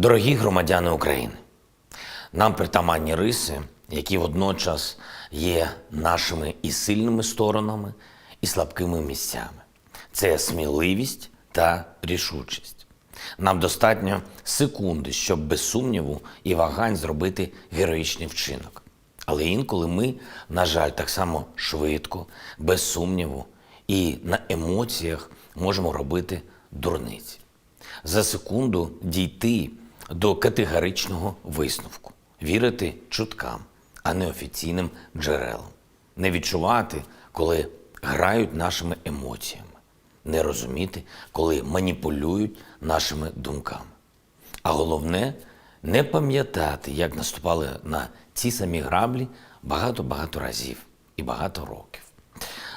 Дорогі громадяни України, нам притаманні риси, які водночас є нашими і сильними сторонами, і слабкими місцями. Це сміливість та рішучість. Нам достатньо секунди, щоб без сумніву і вагань зробити героїчний вчинок. Але інколи ми, на жаль, так само швидко, без сумніву і на емоціях можемо робити дурниці. За секунду дійти до категоричного висновку, вірити чуткам, а не офіційним джерелам, не відчувати, коли грають нашими емоціями, не розуміти, коли маніпулюють нашими думками. А головне не пам'ятати, як наступали на ці самі граблі багато-багато разів і багато років.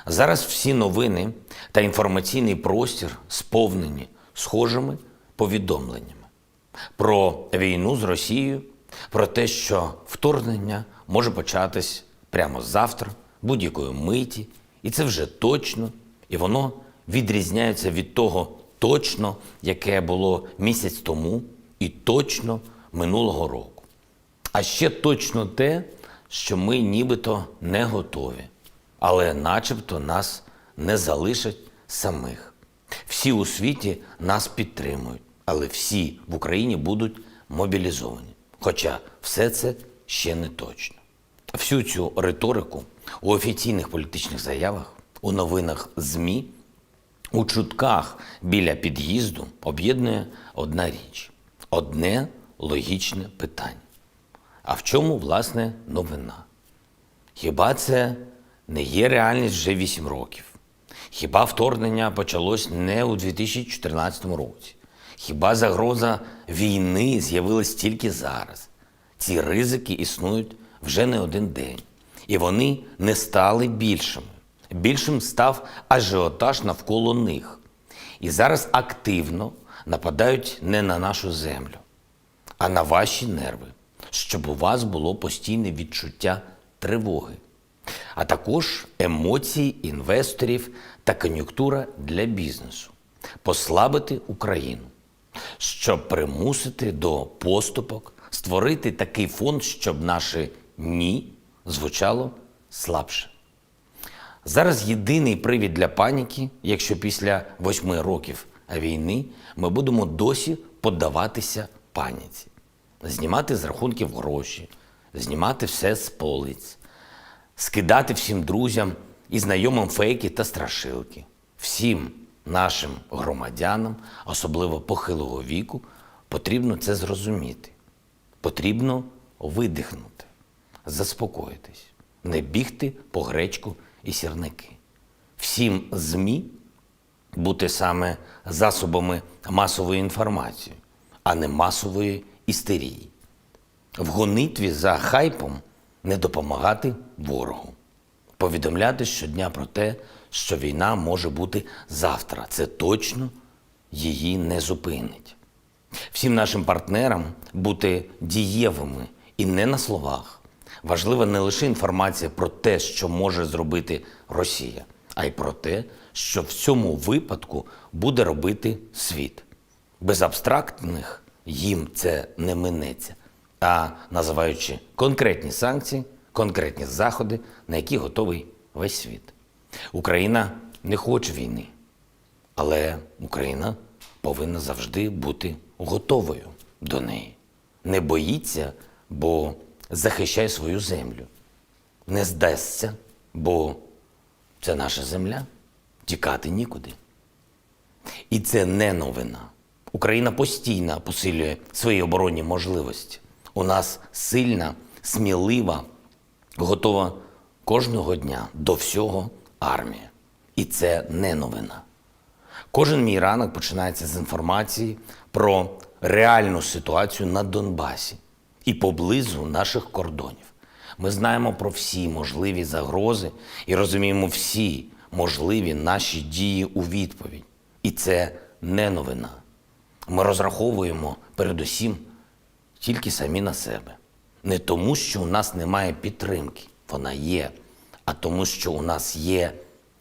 Зараз всі новини та інформаційний простір сповнені схожими повідомленнями про війну з Росією, про те, що вторгнення може початись прямо завтра, будь-якої миті, і це вже точно, і воно відрізняється від того точно, яке було місяць тому, і точно минулого року. А ще точно те, що ми нібито не готові, але начебто нас не залишать самих. Всі у світі нас підтримують, але всі в Україні будуть мобілізовані. Хоча все це ще не точно. Всю цю риторику у офіційних політичних заявах, у новинах ЗМІ, у чутках біля під'їзду об'єднує одна річ, одне логічне питання. А в чому, власне, новина? Хіба це не є реальність вже 8 років? Хіба вторгнення почалось не у 2014 році? Хіба загроза війни з'явилась тільки зараз? Ці ризики існують вже не один день, і вони не стали більшими. Більшим став ажіотаж навколо них. І зараз активно нападають не на нашу землю, а на ваші нерви, щоб у вас було постійне відчуття тривоги, а також емоції інвесторів та кон'юнктура для бізнесу, послабити Україну, щоб примусити до поступок, створити такий фонд, щоб наше ні звучало слабше. Зараз єдиний привід для паніки, якщо після восьми років війни ми будемо досі поддаватися паніці, знімати з рахунків гроші, знімати все з полиць, скидати всім друзям і знайомим фейки та страшилки. Всім нашим громадянам, особливо похилого віку, потрібно це зрозуміти. Потрібно видихнути, заспокоїтись, не бігти по гречку і сірники. Всім ЗМІ бути саме засобами масової інформації, а не масової істерії. В гонитві за хайпом не допомагати ворогу. Повідомляти щодня про те, що війна може бути завтра. Це точно її не зупинить. Всім нашим партнерам бути дієвими і не на словах. Важлива не лише інформація про те, що може зробити Росія, а й про те, що в цьому випадку буде робити світ. Без абстрактних їм це не минеться, а називаючи конкретні санкції, конкретні заходи, на які готовий весь світ. Україна не хоче війни, але Україна повинна завжди бути готовою до неї. Не боїться, бо захищає свою землю. Не здасться, бо це наша земля. Тікати нікуди. І це не новина. Україна постійно посилює свої оборонні можливості. У нас сильна, смілива, готова кожного дня до всього армія. І це не новина. Кожен мій ранок починається з інформації про реальну ситуацію на Донбасі і поблизу наших кордонів. Ми знаємо про всі можливі загрози і розуміємо всі можливі наші дії у відповідь. І це не новина. Ми розраховуємо передусім тільки самі на себе. Не тому, що у нас немає підтримки, вона є, а тому, що у нас є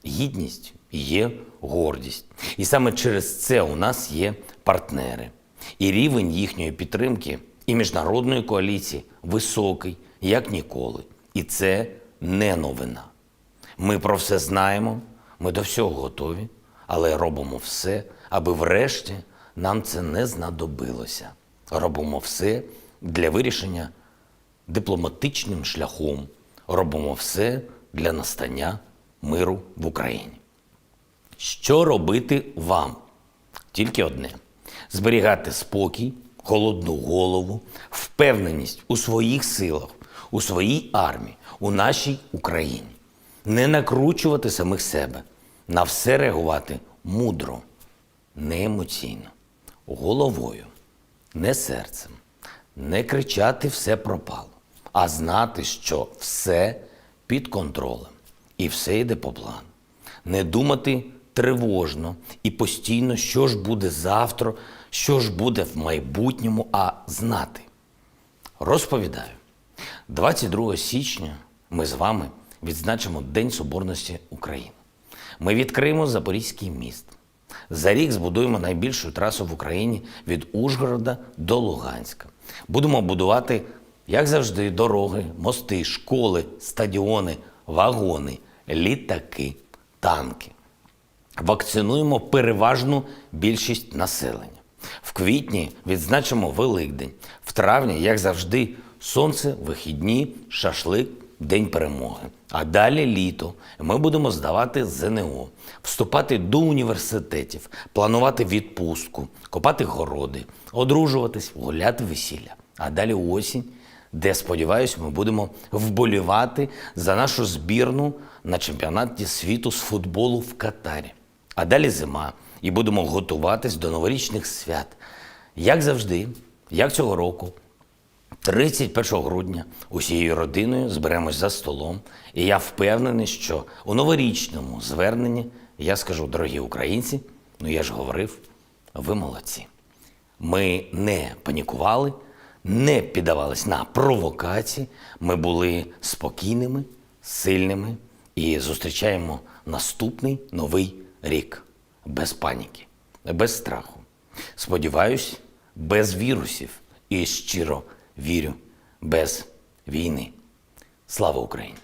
гідність і є гордість. І саме через це у нас є партнери. І рівень їхньої підтримки і міжнародної коаліції високий, як ніколи. І це не новина. Ми про все знаємо, ми до всього готові, але робимо все, аби врешті нам це не знадобилося. Робимо все для вирішення дипломатичним шляхом. Робимо все для настання миру в Україні. Що робити вам? Тільки одне: зберігати спокій, холодну голову, впевненість у своїх силах, у своїй армії, у нашій Україні. Не накручувати самих себе, на все реагувати мудро, не емоційно, головою, не серцем, не кричати все пропало, а знати, що все під контролем і все йде по плану. Не думати тривожно і постійно, що ж буде завтра, що ж буде в майбутньому, а знати. Розповідаю, 22 січня ми з вами відзначимо День Соборності України. Ми відкриємо Запорізький міст. За рік збудуємо найбільшу трасу в Україні від Ужгорода до Луганська. Будемо будувати, як завжди, дороги, мости, школи, стадіони, вагони, літаки, танки. Вакцинуємо переважну більшість населення. В квітні відзначимо Великдень. В травні, як завжди, сонце, вихідні, шашлик, День перемоги. А далі літо. Ми будемо здавати ЗНО, вступати до університетів, планувати відпустку, копати городи, одружуватись, гуляти весілля. А далі осінь, де, сподіваюся, ми будемо вболівати за нашу збірну на чемпіонаті світу з футболу в Катарі. А далі зима, і будемо готуватись до новорічних свят. Як завжди, як цього року, 31 грудня усією родиною зберемось за столом, і я впевнений, що у новорічному зверненні я скажу, дорогі українці, ну я ж говорив, ви молодці. Ми не панікували, не піддавались на провокації. Ми були спокійними, сильними і зустрічаємо наступний новий рік без паніки, без страху. Сподіваюсь, без вірусів і щиро вірю, без війни. Слава Україні!